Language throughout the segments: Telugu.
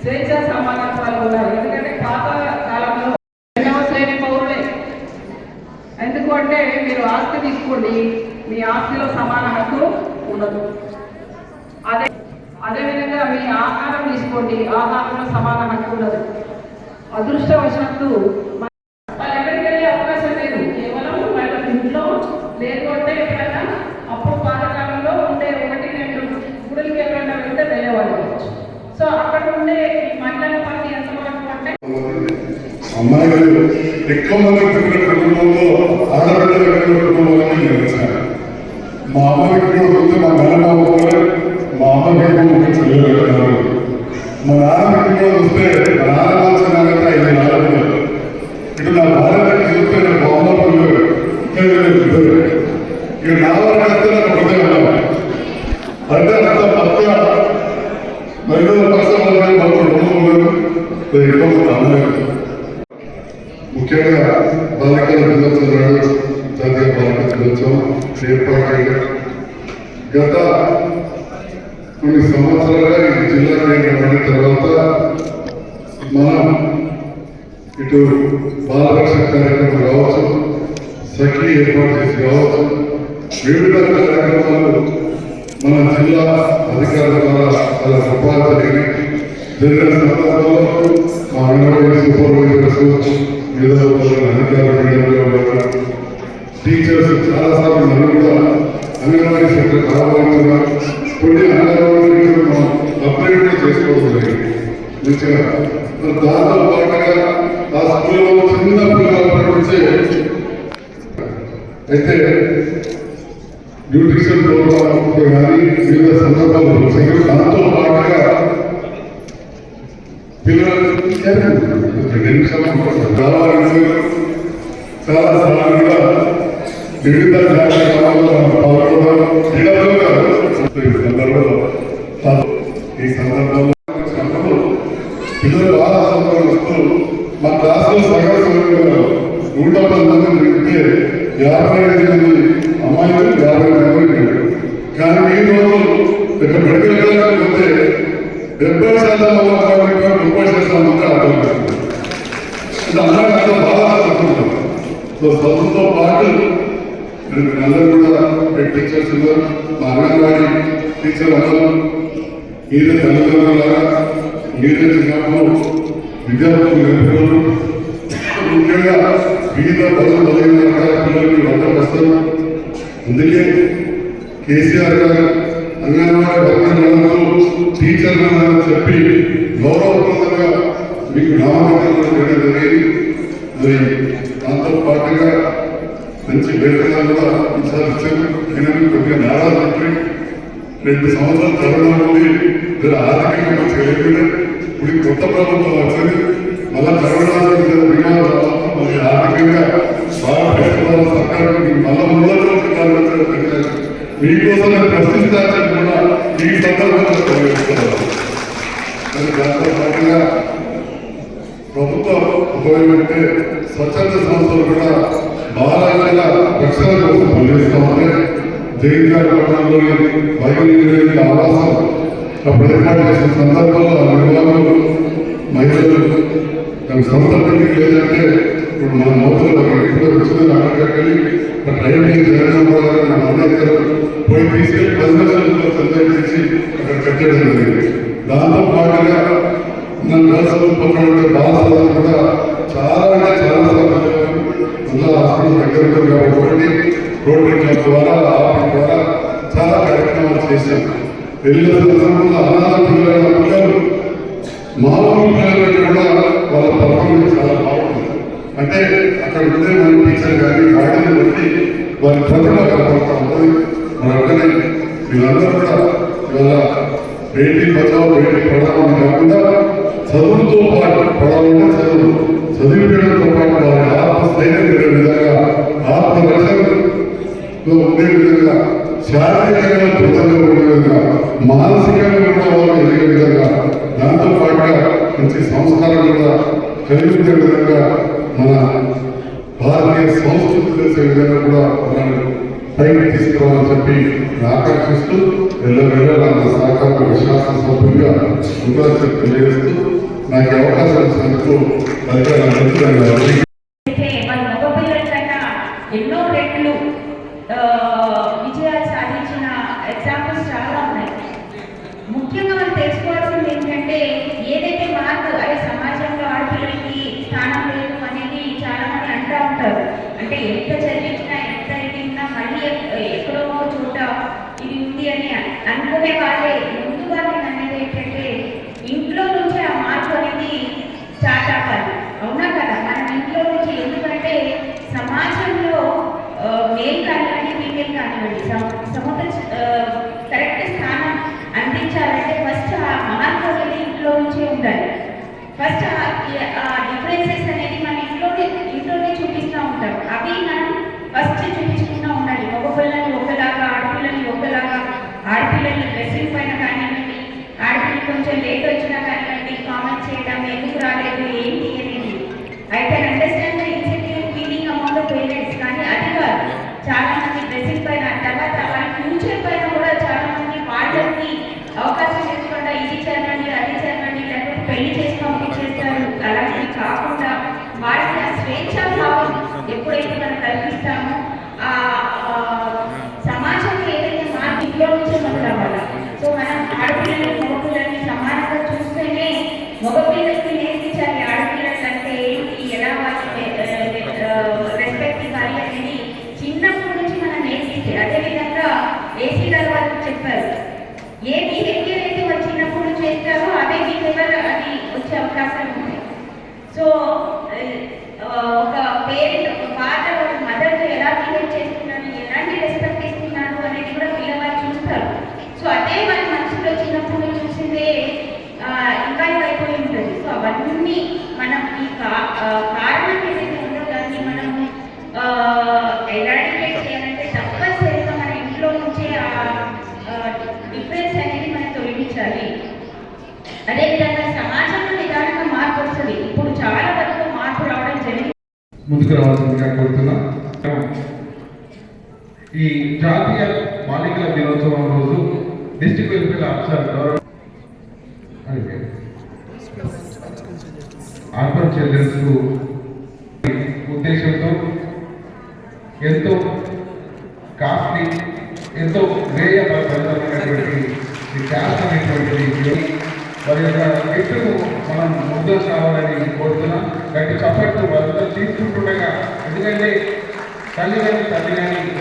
స్వేచ్ఛ సమానత్వాలు ఉన్నారు ఎందుకంటే పాత కాలంలో రెండవ శ్రేణి పౌరులే. ఎందుకు అంటే మీరు ఆస్తి తీసుకోండి మీ ఆస్తిలో సమాన హక్కు ఉండదు. అదే అదేవిధంగా మీ ఆహారం తీసుకోండి ఆహారంలో సమాన హక్కు ఉండదు. అదృష్టవశాత్తు మ- వాళ్ళు ఎక్కడికి వెళ్ళే అవకాశం లేదు కేవలం వాళ్ళ ఇంట్లో లేదు అంటే ఎప్పుడైనా అప్పుడు పాతకాలంలో ఉండే ఒకటి రెండు గుడులకి ఎక్కడైనా వెళ్తే వెళ్ళేవాళ్ళు సో అక్కడ ఉండే ఈ మహిళల పని ఎంతవరకు అంటే అమ్మాయిలు ఎక్కువ మంది పుట్టిన కుటుంబంలో ఆడపిల్లలు కలిగిన కుటుంబంలో నేను వచ్చాను మా అమ్మకి వస్తే మా మేనమామ మా అమ్మకి ఒక చెల్లెలు మా నాన్నకి కూడా వస్తే మా నాన్న వచ్చినాక ఐదు ఆడపిల్లలు ఇటు నా భార్యకి చూస్తే నేను మా అమ్మ పిల్లలు ఇద్దరు ఇక నా వరకు వస్తే నాకు ఒకటే ఉన్నాను అంటే అంత పక్క మహిళల పక్షాలు మాకు కుటుంబం ఉన్నారు ఎక్కువ మంది అమ్మాయిలు ముఖ్యంగా బాలికల దినోత్సవం నాడు జాతీయ బాలికల దినోత్సవం ఏర్పాటు గత కొన్ని సంవత్సరాలుగా ఈ జిల్లా కేంద్రమైన తర్వాత మనం ఇటు బాలరక్ష కార్యక్రమం కావచ్చు సఖీ ఏర్పాటు చేసి కావచ్చు వివిధ కార్యక్రమాలు మన జిల్లా అధికారుల ద్వారా చాలా గొప్పగా జరిగినాయి జరిగిన సందర్భంలో మా అంగన్వాడీ సూపర్వైజర్స్ మేధావులు అధికారులు ఉన్నారు. టీచర్స్ చాలా నన్ను కూడా అంగన్వాడీ సెంటర్ కొన్ని అంగన్వాడీ మనం అప్గ్రేడ్ కూడా చేసుకోవడం మంచిగా దాంతో పాటుగా ఆ స్కూల్లో చిన్న పిల్లలప్పటి నుంచే అయితే న్యూట్రిషన్ ప్రోగ్రామ్ కానీ వివిధ సందర్భాలు దాంతో పాటుగా పిల్లలు చాలా వివిధ కార్యక్రమాల్లో పాల్గొనడం ఈ సందర్భంలో ఈ సందర్భంలో పిల్లలు బాగా వస్తూ మా సగం నూట పది మంది యాభై ఐదు మంది అమ్మాయిలు యాభై మంది కానీ ఈ రోజు ఒక మెడికల్ కాలేజ్ పోతే డెబ్బై శాతం ముప్పై శాతం మంది అబ్బాయిలు అంటే అందరూ బాగా చదువుకుంటారు సో చదువుతో పాటు మీరు అందరూ కూడా హెడ్ టీచర్స్ మా అంగన్వాడీ టీచర్ అందరూ మీరే తల్లిదండ్రులారా మీరే చిన్నప్పుడు విద్యార్థులు నేర్పుకోరు ముఖ్యంగా వివిధ పనులు కలిగిన రకాల పిల్లలకి వంట వస్తారు. అందుకే కేసీఆర్ గారు అంగన్వాడీ వర్కర్లందరూ టీచర్లు చెప్పి గౌరవప్రదంగా మీకు నామకరణం చేయడం జరిగింది మరి దాంతో పాటుగా మంచి వేతనాలు కూడా ఈసారి ఇచ్చారు అయినా కొద్దిగా నారాజు చెప్పి రెండు సంవత్సరాల తరుణం ఉంది మీరు ఆర్థికంగా మంచిగా ఇప్పుడు కొత్త ప్రభుత్వం వచ్చింది. మళ్ళా కరోనా జర బీమా మళ్ళీ ఆర్థికంగా బాగా పెట్టుకోవాలి సర్కారు మీకు మళ్ళా మూడో మీకోసం నేను కూడా ఈ సందర్భంగా దాంతో పాటుగా ప్రభుత్వం ఉపయోగపెట్టే స్వచ్ఛంద సంస్థలు కూడా బాలల రక్షణ కోసం పనిచేస్తామని జగిత్యాల పట్టణంలోని బైబిల్ ఆవాసం అప్పుడు చేసిన సందర్భంలో ఆ నిర్వాహకులు మహిళలు దానికి సంస్థలకి లేదంటే ఇప్పుడు మన నౌకలు ఇప్పుడు వచ్చింది అక్కడికి వెళ్ళి జగన్ మన అందరూ పోయి తీసుకెళ్ళి పది లక్షలు సందర్శించి అక్కడ కట్టడం జరిగింది. దాంతో పాటుగా మన నర్సులు పక్కన ఉండే కూడా చాలా అంటే చాలా సార్లు మళ్ళా హాస్పిటల్ దగ్గర కాబట్టి ఒకటి రోటరీ క్లబ్ ద్వారా ఆపి ద్వారా చాలా కార్యక్రమాలు చేశాం వెళ్ళిన సందర్భంలో అనాథ పిల్లలైన పిల్లలు. మామూలు పిల్లలకి కూడా వాళ్ళ పర్ఫార్మెన్స్ చాలా బాగుంటుంది అంటే అక్కడ ఉండే మన టీచర్ కానీ వాటిని బట్టి వారి ప్రతిభ కనపడతా ఉంటుంది. మన అక్కడే వీళ్ళందరూ కూడా ఇవాళ బేటీ బచావ్ బేటీ పడావ్ అని కాకుండా చదువుతో పాటు పడాలంటే చదువు. చదివించడంతో పాటు వారి ఆత్మస్థైర్యం పెరిగే విధంగా ఆత్మరక్షణలో ఉండే విధంగా శారీరకంగా దృఢంగా ఉండే విధంగా మానసికంగా కూడా వాళ్ళు ఎదిగే విధంగా దాంతో పాటుగా మంచి సంస్కారం కూడా కలిగించే విధంగా మన భారతీయ సంస్కృతి చేసే విధంగా కూడా మనం పైకి తీసుకురావాలని చెప్పి ఆకాంక్షిస్తూ ఎల్లవేళ నా సహకార విశ్వాస సభ్యులుగా ఉండాలని చెప్పి తెలియజేస్తూ నాకు ఈ అవకాశం ఇచ్చినందుకు మరి నా మిత్రులను అయితే మన మగపిల్లల కన్నా ఎన్నో రెట్లు ఆ, విజయాలు సాధించిన ఎగ్జాంపుల్స్ చాలా ఉన్నాయి ముఖ్యంగా మనం తెలుసుకోవాల్సింది ఏంటంటే ఏదైతే మార్పు అదే సమాజంలో ఆడపిల్లలకి స్థానం లేదు అనేది చాలా మంది అంటూ ఉంటారు అంటే ఎంత చదివించినా ఎంత ఇది ఉన్నా మళ్ళీ ఎక్- ఎక్కడో ఒక చోట ఇది ఉంది అని అనుకునే వాళ్ళే ముందుగా నేను అనేది ఏంటంటే ఇంట్లో నుంచి ఆ మార్పు అనేది స్టార్ట్ అవ్వాలి. అవునా కదా? మనం ఇంట్లో నుంచి ఎందుకంటే సమాజంలో మేల్ కానివ్వండి ఫీమేల్ కానివ్వండి సమ- సముద్ర కరెక్ట్ స్థానం అందించాలంటే ఫస్ట్ ఆ మార్పు అనేది ఇంట్లో నుంచే ఉండాలి. ఫస్ట్ ఆ డిఫరెన్సెస్ అనేది మన ఇంట్లోనే ఇంట్లోనే చూపిస్తూ ఉంటాం. అవి మన ఫస్ట్ చూపించకుండా ఉండాలి మగపిల్లల్ని ఒకలాగా ఆడపిల్లల్ని ఒకలాగా ఆడపిల్లల్ని డ్రెస్సింగ్ పైన కానివ్వండి ఆడపిల్ల కొంచెం లేట్ వచ్చినా కానివ్వండి కామెంట్ చేయడం ఎందుకు రాలేదు ఏంటి అనేది I can understand the insecure feeling amount of parents కానీ అది కాదు చాలా మంది డ్రెస్సింగ్ పైన తర్వాత వాళ్ళ ఫ్యూచర్ పైన కూడా చాలా మంది వాళ్ళకి అవకాశం ఇవ్వకుండా ఇది చేయండి అది చేయండి లేకపోతే పెళ్ళి చేసి పంపించేస్తారు అలాంటివి కాకుండా వాళ్ళకి ఆ స్వేచ్ఛ భావం ఎప్పుడైతే మనం కల్పిస్తామో ఆ ఆ, సమాజంలో ఏదైతే మార్పు ఇంట్లో నుంచే మొదలవ్వాలి సో మనం ఆడపిల్లల్ని మగపిల్లల్ని సమానంగా చూస్తేనే మగపిల్లలకి నేర్పించాలి ఆడపిల్లలకి అంటే ఏంటి ఎలా రెస్పెక్ట్ ఇవ్వాలి అనేది చిన్నప్పటి నుంచి మనం నేర్పిస్తే అదేవిధంగా ఏసీ గారు వాళ్ళు చెప్పారు ఏ బిహేవియర్ అయితే వాళ్ళు చిన్నప్పుడు చేస్తారో అదే బిహేవియర్ అది వచ్చే అవకాశం ఉంది సో ఆ, ఒక పేరెంట్ ఒక ఫాదర్ ఒక మదర్తో ఎలా బిహేవ్ చేస్తున్నాను ఎలాంటి రెస్పెక్ట్ ఇస్తున్నాడు అనేది కూడా పిల్లవాళ్ళు చూస్తారు. సో అదే మన మనసులో చిన్నప్పుడు చూసిందే ఇన్వాల్వ్ అయిపోయి ఉంటుంది. సో అవన్నీ మనం ఈ కా- ఆ, కారణం ఏదైతే ఉందో దాన్ని మనం ఎరాడికేట్ చేయాలంటే తప్పనిసరిగా మన ఇంట్లో నుంచే ఆ డిఫరెన్స్ అనేది మనం తొలగించాలి అదేవిధంగా సమాజంలో నిదానంగా మార్పు వస్తుంది ఇప్పుడు చాలా వరకు మార్పు రావడం జరిగింది ముందుకు రావాల్సిందిగా కోరుతున్నాం ఈ జాతీయ బాలికల దినోత్సవం రోజు డిస్టిక్ వెల్ఫేర్ ఆఫీసర్ గౌరవ అదే. అర్బన్ చిల్డ్రన్స్ ఉద్దేశంతో ఎంతో కాస్ట్లీ ఎంతో వ్యయపరమైనటువంటి ఈ క్యాస్ట్ అనేటువంటిది వారి యొక్క వ్యక్తులు మనం ముందుకు కావాలని కోరుతున్నాం. గట్టి చప్పట్లు వాళ్ళంతా తీసుకుంటుండగా ఎందుకంటే తల్లి కానీ తల్లి కానీ ఆ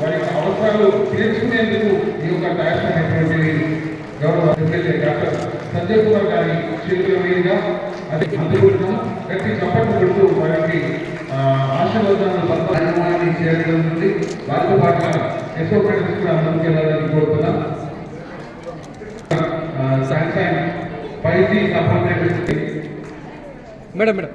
వారి యొక్క అవసరాలు తీర్చుకునేందుకు ఈ యొక్క ట్యాక్స్ అనేటువంటిది గౌరవ ఎమ్మెల్యే డాక్టర్ సంజయ్ కుమార్ గారి చేతుల మీదుగా అది అందుకుంటున్నాం గట్టి చప్పట్లు కొడుతూ వారికి ఆ, ఆశీర్వాదాలను కార్యక్రమాన్ని చేయడం నుండి వారితో పాటు ఎస్ఓ ప్రెసిడెంట్ కూడా ముందుకెళ్ళాలని కోరుతున్నాం. Sanction five G support madam madam.